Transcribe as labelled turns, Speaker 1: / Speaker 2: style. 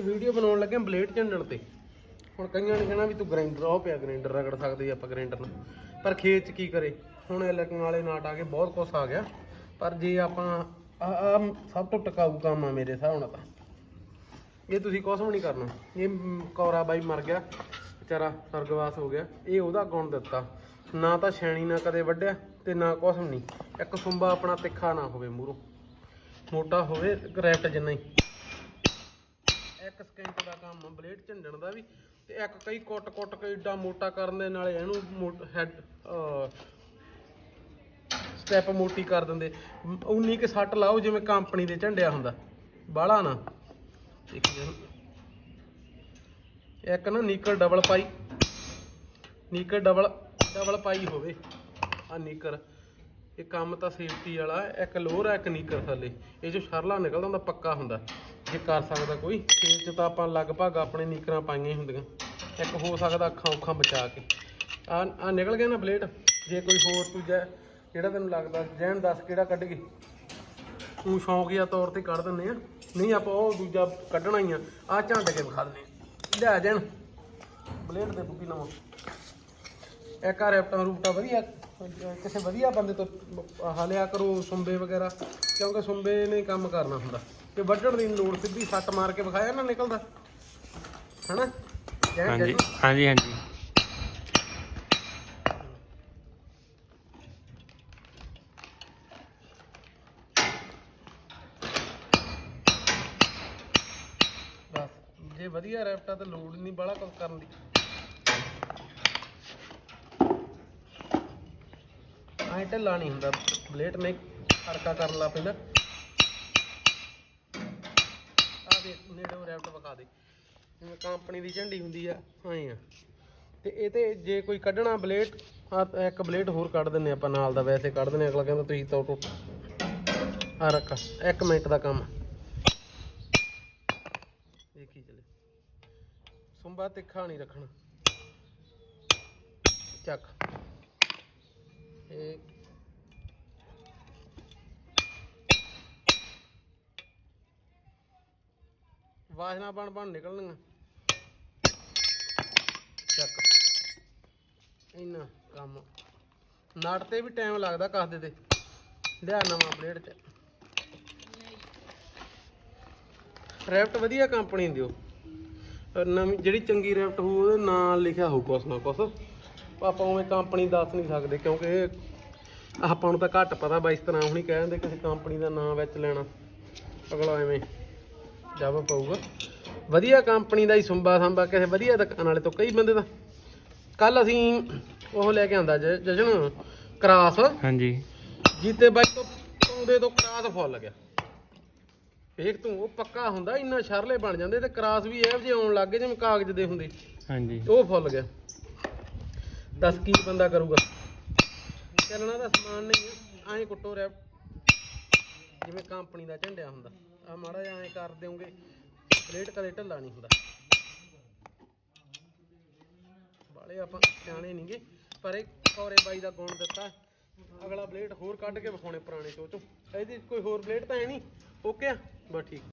Speaker 1: Video ਬਣਾਉਣ ਲੱਗੇ blade ਝੰਡਣ ਤੇ। ਹੁਣ ਕਈਆਂ ਨੇ ਕਹਿਣਾ ਵੀ ਤੂੰ ਗ੍ਰਾਈਂਡਰ, ਆਹ ਪਿਆ ਗ੍ਰਾਈਂਡਰ ਰਗੜ ਸਕਦੇ ਆਪਾਂ ਗ੍ਰਾਈਂਡਰ ਨਾਲ ਪਰ ਖੇਤ ਚ ਕੀ ਕਰੇ? ਹੁਣ ਇਲੈਕਟ੍ਰਿਕ ਵਾਲੇ ਨਾਟ ਆ ਕੇ ਬਹੁਤ ਕੁਛ ਆ ਗਿਆ। ਪਰ ਜੇ ਆਪਾਂ ਆ ਸਭ ਤੋਂ ਟਿਕਾਊ ਕੰਮ ਆ ਮੇਰੇ ਹਿਸਾਬ ਨਾਲ ਤਾਂ। ਇਹ ਤੁਸੀਂ ਕੁਛ ਵੀ ਨਹੀਂ ਕਰਨਾ। ਇਹ ਕੌਰਾ ਬਾਈ ਮਰ ਗਿਆ, ਵਿਚਾਰਾ ਸਰਗਵਾਸ ਹੋ ਗਿਆ। ਇਹ ਉਹਦਾ ਗੁਣ ਦਿੱਤਾ। ਨਾ ਤਾਂ ਛੈਣੀ ਨਾ ਕਦੇ ਵੱਢਿਆ ਤੇ ਨਾ ਕੁਛ ਵੀ ਨਹੀਂ। ਇੱਕ ਸੁੰਬਾ ਆਪਣਾ ਤਿੱਖਾ ਨਾ ਹੋਵੇ ਮੂਰੋਂ। ਮੋਟਾ ਹੋਵੇ ਕਰੈਕਟ ਜਿੰਨਾ ਹੀ। ਇੱਕ ਸਕਿੰਟ ਦਾ ਕੰਮ ਆ, ਬਲੇਡ ਝੰਡਣ ਦਾ ਵੀ ਤੇ ਇੱਕ ਕਈ ਕੁੱਟ ਕੁੱਟ ਕੇ ਏਡਾ ਮੋਟਾ ਕਰਨ ਦੇ ਨਾਲੇ ਇਹਨੂੰ ਹੈਡ ਸਟੈਪ ਮੋਟੀ ਕਰ ਦਿੰਦੇ। ਉਨੀ ਕਿ ਸੱਟ ਲਾਓ ਜਿਵੇਂ ਕੰਪਨੀ ਦੇ ਝੰਡਿਆ ਹੁੰਦਾ। ਬਾਹਲਾ ਨਾ। ਇੱਕ ਨਾ ਨੀਕਲ ਡਬਲ ਪਾਈ। ਨੀਕਲ ਡਬਲ ਡਬਲ ਪਾਈ ਹੋਵੇ। ਆ ਨੀਕਰ। ਇਹ ਕੰਮ ਤਾਂ ਸੇਫਟੀ ਵਾਲਾ ਇੱਕ ਲੋਰ ਹੈ, ਇੱਕ ਨੀਕਰ ਥੱਲੇ ਇਹ ਜੋ ਸ਼ਰਲਾ ਨਿਕਲਦਾ ਹੁੰਦਾ, ਪੱਕਾ ਹੁੰਦਾ। ਜੇ ਕਰ ਸਕਦਾ ਕੋਈ, ਖੇਤ ਚ ਤਾਂ ਆਪਾਂ ਲਗਭਗ ਆਪਣੇ ਨੀਕਰਾਂ ਪਾਈਆਂ ਹੀ ਹੁੰਦੀਆਂ। ਇੱਕ ਹੋ ਸਕਦਾ ਅੱਖਾਂ ਉੱਖਾਂ ਬਚਾ ਕੇ। ਆ ਆ ਨਿਕਲ ਗਿਆ ਨਾ ਬਲੇਡ। ਜੇ ਕੋਈ ਹੋਰ ਦੂਜਾ ਜਿਹੜਾ ਤੈਨੂੰ ਲੱਗਦਾ, ਜੈਨ ਦੱਸ ਕਿਹੜਾ ਕੱਢ ਗਈ? ਤੂੰ ਸ਼ੌਂਕੀਆ ਤੌਰ ਤੇ ਕੱਢ ਦਿੰਦੇ ਆ। ਨਹੀਂ, ਆਪਾਂ ਉਹ ਦੂਜਾ ਕੱਢਣਾ ਹੀ ਆ। ਆ ਝੰਡ ਕੇ ਵਿਖਾ ਦਿੰਦੇ ਆ। ਲਿਆ ਜੈਨ। ਬਲੇਡ ਦੇ ਬੁੱਕੀ ਨਵਾਂ ਇੱਕ ਆ ਰੈਪਟਾਂ ਰੂਪਟਾ ਵਧੀਆ। ਕਿਸੇ ਵਧੀਆ ਬੰਦੇ ਤੋਂ ਆਹ ਲਿਆ ਕਰੋ ਸੁੰਬੇ ਵਗੈਰਾ ਕਿਉਂਕਿ ਸੁੰਬੇ ਨੇ ਕੰਮ ਕਰਨਾ ਹੁੰਦਾ। ਤੇ ਵੱਢਣ ਦੀ ਲੋੜ ਸਿੱਧੀ ਸੱਟ ਮਾਰ ਕੇ ਵਿਖਾਇਆ ਨਾ ਨਿਕਲਦਾ। ਹਨਾ? ਜੈ
Speaker 2: ਹਾਂਜੀ
Speaker 1: ਜੈ
Speaker 2: ਹਾਂਜੀ ਹਾਂਜੀ।
Speaker 1: ਬਸ ਜੇ ਵਧੀਆ ਰੈਪਟਾ ਤੇ ਲੋੜ ਨਹੀਂ ਬਾਹਲਾ ਕੁਝ ਕਰਨ ਦੀ। ਐਂ ਢਿੱਲਾ ਨਹੀਂ ਹੁੰਦਾ, ਬਲੇਡ ਨੇ ਹਰਕਾ ਕਰਨ ਲੱਗ ਪੈਂਦਾ। ਆ ਦੇ ਨੇੜੇ ਰੈਪਟ ਵਿਖਾ ਦੇ। ਜਿਵੇਂ ਕੰਪਨੀ ਦੀ ਝੰਡੀ ਹੁੰਦੀ ਆ, ਐਂ ਆ। ਤੇ ਇਹ ਤੇ ਜੇ ਕੋਈ ਕੱਢਣਾ ਬਲੇਡ ਆ ਇੱਕ ਬਲੇਡ ਹੋਰ ਕੱਢ ਦਿੰਨੇ ਆਪਾਂ ਨਾਲ ਦਾ, ਵੈਸੇ ਕੱਢ ਦਿੰਨੇ ਅਗਲਾ ਕਹਿੰਦਾ ਤੁਸੀਂ ਤਾਂ ਟੁੱਟ। ਆ ਰੱਖ, ਇੱਕ ਮਿੰਟ ਦਾ ਕੰਮ। ਦੇਖੀ ਚਲੇ। ਸੁੰਬਾ ਤਿੱਖਾ ਨਹੀਂ ਰੱਖਣਾ। ਚੱਕ। ਇਹ ਵਾਸ਼ਨਾ ਬਣ ਬਣ ਨਿਕਲਣੀਆਂ। ਚੱਕ। ਇੰਨਾ ਕੰਮ। ਨਟ ਤੇ ਵੀ ਟਾਈਮ ਲੱਗਦਾ ਕੱਸਦੇ ਤੇ। ਲਿਆ ਨਵਾਂ ਬਲੇਡ ਚ ਰੈਪਟ ਵਧੀਆ ਕੰਪਨੀ ਦਿਓ। ਨਵੀਂ ਜਿਹੜੀ ਚੰਗੀ ਰੈਪਟ ਹੋਊ, ਉਹਦੇ ਨਾਲ ਲਿਖਿਆ ਹੋਊ ਕੁਛ ਨਾ ਕੁਛ। ਆਪਾਂ ਉਵੇਂ ਕੰਪਨੀ ਦੱਸ ਨਹੀਂ ਸਕਦੇ ਕਿਉਂਕਿ ਇਹ ਆਪਾਂ ਨੂੰ ਤਾਂ ਘੱਟ ਪਤਾ ਬਾਈ ਇਸ ਤਰ੍ਹਾਂ ਹੁਣੀ ਕਹਿ ਦਿੰਦੇ ਕਿਸੇ ਕੰਪਨੀ ਦਾ ਨਾਮ ਵਿੱਚ ਲੈਣਾ। ਅਗਲਾ ਐਵੇਂ ਜਬ ਪਊਗਾ। ਵਧੀਆ ਕੰਪਨੀ ਦਾ ਹੀ ਸੁੰਬਾ ਸੰਬਾ ਕਿਸੇ ਵਧੀਆ ਦੁਕਾਨ ਵਾਲੇ ਤੋਂ ਕਈ ਬੰਦੇ ਦਾ। ਕੱਲ ਅਸੀਂ ਉਹ ਲੈ ਕੇ ਆਂਦਾ ਜਸ਼ਨ ਕਰਾਸ।
Speaker 2: ਹਾਂਜੀ।
Speaker 1: ਜੀਤੇ ਬਾਈ ਤੋਂ ਪਾਉਂਦੇ ਤੋਂ ਕਰਾਸ ਫੁੱਲ ਗਿਆ। ਵੇਖ ਤੂੰ ਉਹ ਪੱਕਾ ਹੁੰਦਾ ਇੰਨਾ ਸ਼ਰਲੇ ਬਣ ਜਾਂਦੇ ਤੇ ਕਰਾਸ ਵੀ ਇਹੋ ਜਿਹੇ ਆਉਣ ਲੱਗ ਗਏ ਜਿਵੇਂ ਕਾਗਜ਼ ਦੇ ਹੁੰਦੇ।
Speaker 2: ਹਾਂਜੀ।
Speaker 1: ਉਹ ਫੁੱਲ ਗਿਆ। ਦੱਸ ਕੀ ਬੰਦਾ ਕਰੂਗਾ? ਚੱਲਣਾ ਤਾਂ ਸਮਾਨ ਨਹੀਂ ਆ ਐਂ ਕੁੱਟੋ ਰੈਪ। ਜਿਵੇਂ ਕੰਪਨੀ ਦਾ ਝੰਡਿਆ ਹੁੰਦਾ। ਆ ਮਾੜਾ ਜਿਹਾ ਐਂ ਕਰ ਦਿਓਗੇ, ਪਲੇਟ ਕਦੇ ਢੱਲਾ ਨਹੀਂ ਹੁੰਦਾ। ਬਾਲੇ ਆਪਾਂ ਸਿਆਣੇ ਨਹੀਂਗੇ ਪਰ ਇਹ ਕੌਰੇ ਬਾਈ ਦਾ ਗੁਣ ਦਿੱਤਾ। ਅਗਲਾ ਬਲੇਡ ਹੋਰ ਕੱਢ ਕੇ ਵਿਖਾਉਣੇ ਪੁਰਾਣੇ ਚੋਚੋ। ਇਹਦੀ ਕੋਈ ਹੋਰ ਬਲੇਡ ਤਾਂ ਹੈ ਨਹੀਂ? ਓਕੇ ਆ? ਬਸ ਠੀਕ।